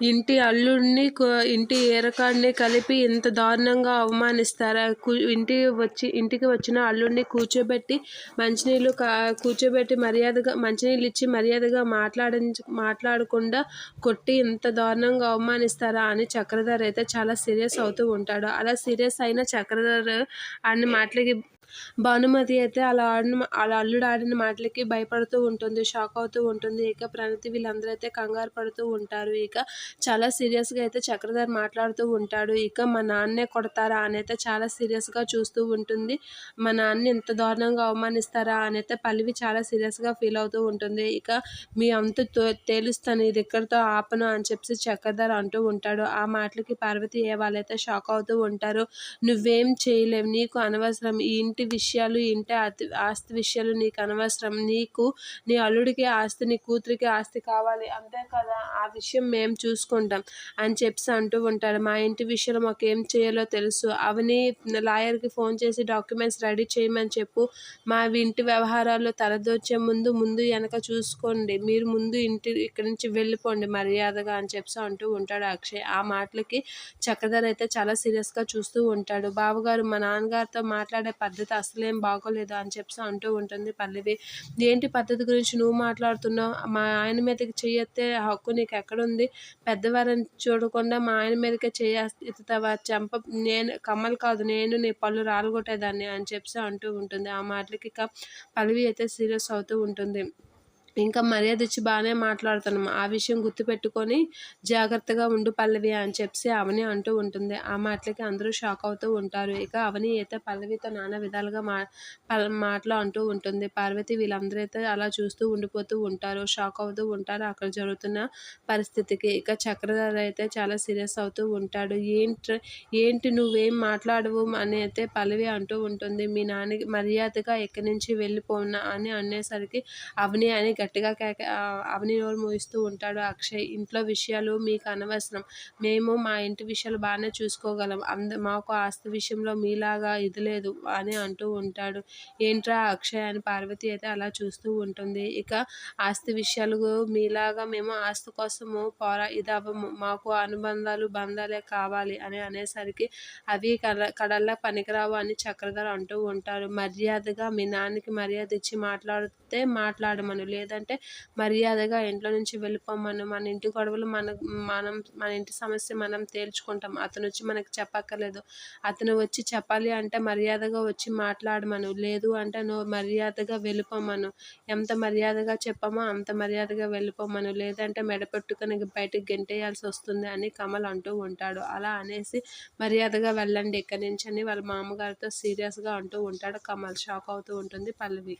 ఇంటి అల్లుడిని ఇంటి ఏరకాడిని కలిపి ఇంత దారుణంగా అవమానిస్తారా? ఇంటికి వచ్చి ఇంటికి వచ్చిన అల్లుడిని కూర్చోబెట్టి మంచినీళ్ళు కూర్చోబెట్టి మర్యాదగా మంచినీళ్ళు ఇచ్చి మర్యాదగా మాట్లాడ మాట్లాడకుండా కొట్టి ఇంత దారుణంగా అవమానిస్తారా అని చక్రధర్ అయితే చాలా సీరియస్ అవుతూ ఉంటాడు. అలా సీరియస్ అయిన చక్రధర్ అన్ని మాటలకి భానుమతి అయితే అలా ఆడిన అలా అల్లుడు ఆడిన మాటలకి భయపడుతూ ఉంటుంది షాక్ అవుతూ ఉంటుంది. ఇక ప్రణతి వీళ్ళందరూ అయితే కంగారు పడుతూ ఉంటారు. ఇక చాలా సీరియస్గా అయితే చక్రధర్ మాట్లాడుతూ ఉంటాడు. ఇక మా నాన్నే కొడతారా అని అయితే చాలా సీరియస్గా చూస్తూ ఉంటుంది. మా నాన్న ఇంత దారుణంగా అవమానిస్తారా అని అయితే పల్లవి చాలా సీరియస్గా ఫీల్ అవుతూ ఉంటుంది. ఇక మీ అంత తేలుస్తాను ఇది ఇక్కడితో ఆపను అని చెప్పి చక్రధర్ అంటూ ఉంటాడు. ఆ మాటలకి పార్వతి ఏ వాళ్ళైతే షాక్ అవుతూ ఉంటారు నువ్వేం చేయలేవు నీకు అనవసరం ఈ ఇంటి ఇంటి విషయాలు ఇంటి ఆస్తి విషయాలు నీకు అనవసరం. నీకు నీ అల్లుడికి ఆస్తి నీ కూతురికి ఆస్తి కావాలి. అంతే కదా? ఆ విషయం మేము చూసుకుంటాం అని చెప్పి అంటూ ఉంటాడు మా ఇంటి విషయంలో మాకు ఏం చేయాలో తెలుసు. అవని లాయర్కి ఫోన్ చేసి డాక్యుమెంట్స్ రెడీ చేయమని చెప్పు. మా ఇంటి వ్యవహారాల్లో తలదోచే ముందు ముందు వెనక చూసుకోండి. మీరు ముందు ఇంటి ఇక్కడి నుంచి వెళ్ళిపోండి మర్యాదగా అని చెప్పి అంటూ ఉంటాడు అక్షయ్. ఆ మాటలకి చక్రధర్ అయితే చాలా సీరియస్గా చూస్తూ ఉంటాడు. బావగారు మా నాన్నగారితో మాట్లాడే పద్ధతి అసలేం బాగోలేదు అని చెప్పి అంటూ ఉంటుంది పల్లవి. ఏంటి పద్ధతి గురించి నువ్వు మాట్లాడుతున్నావు? మా ఆయన మీదకి చెయ్యెత్తే హక్కు నీకు ఎక్కడుంది? పెద్దవారిని చూడకుండా మా ఆయన మీదకే చేస్తావా చెంప నేను కమ్మలు కాదు నేను నీ పళ్ళు రాలగొట్టేదాన్ని అని చెప్పి అంటూ ఉంటుంది. ఆ మాటలకి ఇక పల్లవి అయితే సీరియస్ అవుతూ ఉంటుంది. ఇంకా మర్యాద ఇచ్చి బాగానే మాట్లాడుతున్నాం ఆ విషయం గుర్తుపెట్టుకొని జాగ్రత్తగా ఉండు పల్లవి అని చెప్పి అవని అంటూ ఉంటుంది. ఆ మాటలకి అందరూ షాక్ అవుతూ ఉంటారు. ఇక అవని అయితే పల్లవితో నానా విధాలుగా మా మాటలు అంటూ ఉంటుంది. పార్వతి వీళ్ళందరూ అయితే అలా చూస్తూ ఉండిపోతూ ఉంటారు. షాక్ అవుతూ ఉంటారు. అక్కడ జరుగుతున్న పరిస్థితికి ఇక చక్రధారి అయితే చాలా సీరియస్ అవుతూ ఉంటాడు. ఏంటి ఏంటి నువ్వేం మాట్లాడవు అని అయితే పల్లవి అంటూ ఉంటుంది. మీ నాన్న మర్యాదగా ఎక్కడి నుంచి వెళ్ళిపోనా అని అనేసరికి అవని అని గట్టిగా కేక అవని నోరు మూయిస్తూ ఉంటాడు అక్షయ్. ఇంట్లో విషయాలు మీకు అనవసరం. మేము మా ఇంటి విషయాలు బాగానే చూసుకోగలం. అంద మాకు ఆస్తి విషయంలో మీలాగా ఇది లేదు అని అంటూ ఉంటాడు. ఏంట్రా అక్షయ్ అని పార్వతి అయితే అలా చూస్తూ ఉంటుంది. ఇక ఆస్తి విషయాలు మీలాగా మేము ఆస్తి కోసము పోరా ఇది అవ్వము. మాకు అనుబంధాలు బంధాలే కావాలి అని అనేసరికి అవి కడ కడల్లా పనికిరావు అని చక్రధర్ అంటూ ఉంటారు మర్యాదగా మీ నాన్నకి మర్యాద ఇచ్చి మాట్లాడితే మాట్లాడమను. లేదు లేదంటే మర్యాదగా ఇంట్లో నుంచి వెళ్ళిపోమను మన ఇంటి గొడవలు మన మనం మన ఇంటి సమస్య మనం తేల్చుకుంటాం. అతను వచ్చి మనకు చెప్పక్కర్లేదు. అతను వచ్చి చెప్పాలి అంటే మర్యాదగా వచ్చి మాట్లాడమను. లేదు అంటే నువ్వు మర్యాదగా వెళ్ళిపోమను. ఎంత మర్యాదగా చెప్పామో అంత మర్యాదగా వెళ్ళిపోమను. లేదంటే మెడపెట్టుకుని బయటకు గెంటేయాల్సి వస్తుంది అని కమల్ అంటూ ఉంటాడు. అలా అనేసి మర్యాదగా వెళ్ళండి ఇక్కడి నుంచి అని వాళ్ళ మామగారితో సీరియస్గా అంటూ ఉంటాడు. కమల్ షాక్ అవుతూ ఉంటుంది పల్లవి.